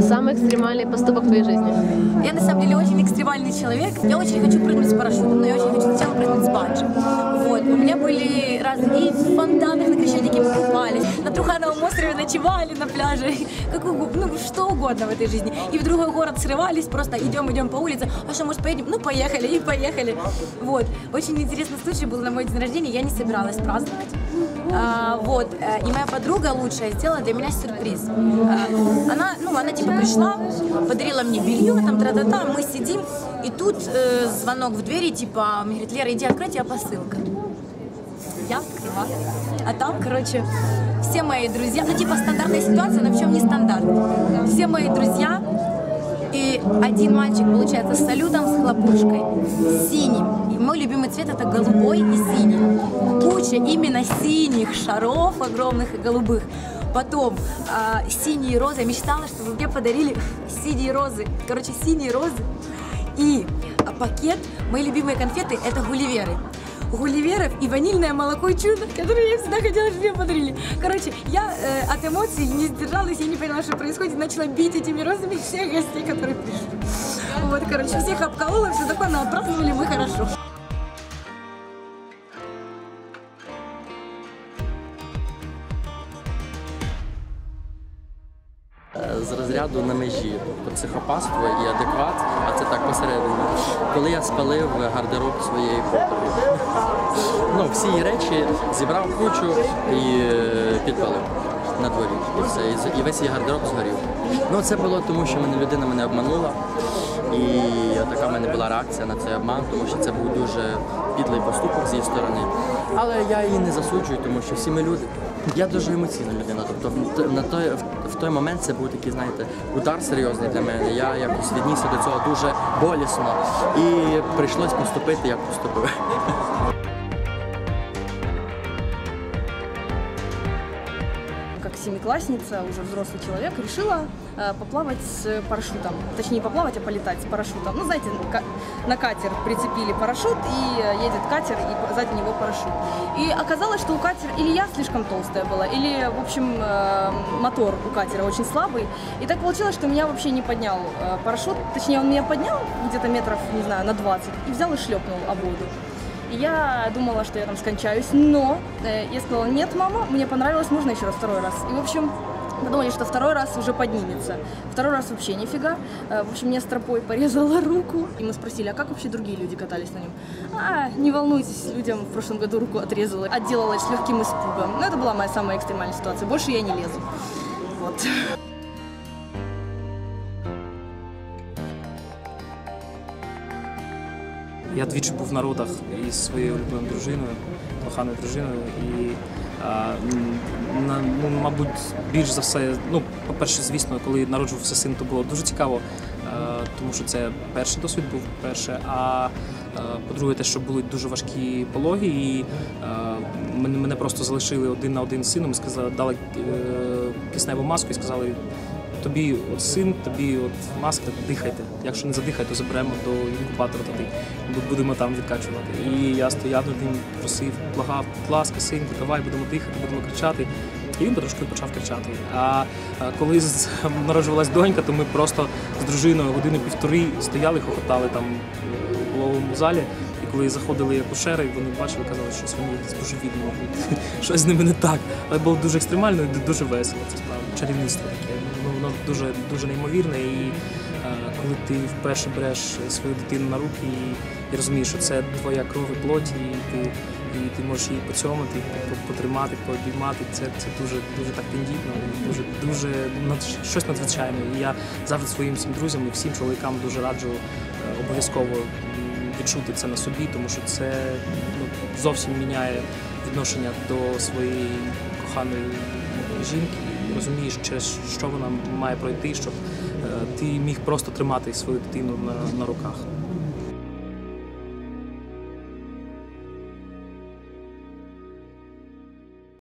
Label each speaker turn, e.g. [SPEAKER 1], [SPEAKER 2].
[SPEAKER 1] самый экстремальный поступок в твоей жизни?
[SPEAKER 2] Я на самом деле очень экстремальный человек. Я очень хочу прыгнуть с парашютом, но я очень хочу сначала прыгнуть с банджи. Вот. У меня были разные и в на острове ночевали на пляже, как угодно, ну что угодно в этой жизни. И в другой город срывались, просто идем, идем по улице, а что, может, поедем? Ну, поехали, и поехали. Вот. Очень интересный случай был на мой день рождения, я не собиралась праздновать. А, вот, э, и моя подруга лучшая сделала для меня сюрприз. А, Она, ну, она типа пришла, подарила мне белье, там, тра-та-та, мы сидим, и тут э, звонок в двери, типа, мне говорит, Лера, иди открой, тебя посылка. Я открыла. А там, короче, все мои друзья, ну, типа, стандартная ситуация, но в чем не стандарт. Все мои друзья, и один мальчик, получается, с салютом, с хлопушкой, синим. И мой любимый цвет это голубой и синий. Куча именно синих шаров огромных и голубых. Потом а, синие розы. Я мечтала, чтобы мне подарили синие розы. Короче, синие розы. И пакет, мои любимые конфеты, это гулливеры. Гулливеров и ванильное молоко и чудо, которое я всегда хотела, чтобы мне подарили. Короче, я э, от эмоций не сдержалась, я не поняла, что происходит, начала бить этими розами всех гостей, которые пришли. Вот, короче, всех обколола, все такое, но отпраздновали мы хорошо.
[SPEAKER 3] З розряду на межі тобто психопатство і адекват, а це так посередині. Коли я спалив гардероб своєї подруги. Ну, всі речі зібрав кучу і е, підпалив на дворі. І все. І весь її гардероб згорів. Ну це було тому, що мене людина мене обманула. І така в мене була реакція на цей обман, тому що це був дуже підлий поступок з її сторони. Але я її не засуджую, тому що всі ми люди. Я дуже емоційна людина. Тобто на той, в той момент це був такий, знаєте, удар серйозний для мене. Я якось віднісся до цього дуже болісно. І прийшлось поступити, як поступив.
[SPEAKER 4] Семиклассница, уже взрослый человек, решила э, поплавать с парашютом. Точнее, не поплавать, а полетать с парашютом. Ну, знаете, на катер прицепили парашют, и э, едет катер, и сзади него парашют. И оказалось, что у катера или я слишком толстая была, или, в общем, э, мотор у катера очень слабый. И так получилось, что меня вообще не поднял э, парашют. Точнее, он меня поднял где-то метров, не знаю, на 20, и взял и шлепнул об воду. Я думала, что я там скончаюсь, но э, я сказала, нет, мама, мне понравилось, можно еще раз, второй раз. И, в общем, подумали, что второй раз уже поднимется. Второй раз вообще нифига. Э, в общем, мне стропой порезала руку. И мы спросили, а как вообще другие люди катались на нем? А, не волнуйтесь, людям в прошлом году руку отрезала. Отделалась легким испугом. Но это была моя самая экстремальная ситуация. Больше я не лезу. Вот.
[SPEAKER 5] Я двічі був на родах із своєю улюбленою дружиною, коханою дружиною. І, ну, мабуть, більш за все, ну, по-перше, звісно, коли народжувався син, то було дуже цікаво, е, тому що це перший досвід був перше. А е, по-друге, те, що були дуже важкі пологи, і е, мене, просто залишили один на один з сином сказали, дали кисневу маску і сказали. Тобі от син, тобі от маска, дихайте. Якщо не задихай, то заберемо до інкубатора туди. Бу- Будемо там відкачувати. І я стояв над ним, просив, благав, будь ласка, синку, давай будемо дихати, будемо кричати. І він потрошки почав кричати. А коли народжувалась донька, то ми просто з дружиною години півтори стояли, хохотали там е, у пологовому залі. Коли заходили акушери, вони бачили, казали, що щось божевільні, мабуть. щось з ними не так. Але було дуже екстремально і дуже весело. Це справді чарівництво таке. Ну, воно дуже дуже неймовірне. І е, коли ти вперше береш свою дитину на руки і, і розумієш, що це твоя кров і плоть, і ти, і ти можеш її поцьомати, по- потримати, пообіймати. Це, це дуже дуже так тендітно, дуже дуже щось надзвичайне. І я завжди своїм всім друзям і всім чоловікам дуже раджу е, обов'язково відчути це на собі, тому що це ну, зовсім міняє відношення до своєї коханої жінки. Розумієш, через що вона має пройти, щоб е, ти міг просто тримати свою дитину на, на руках.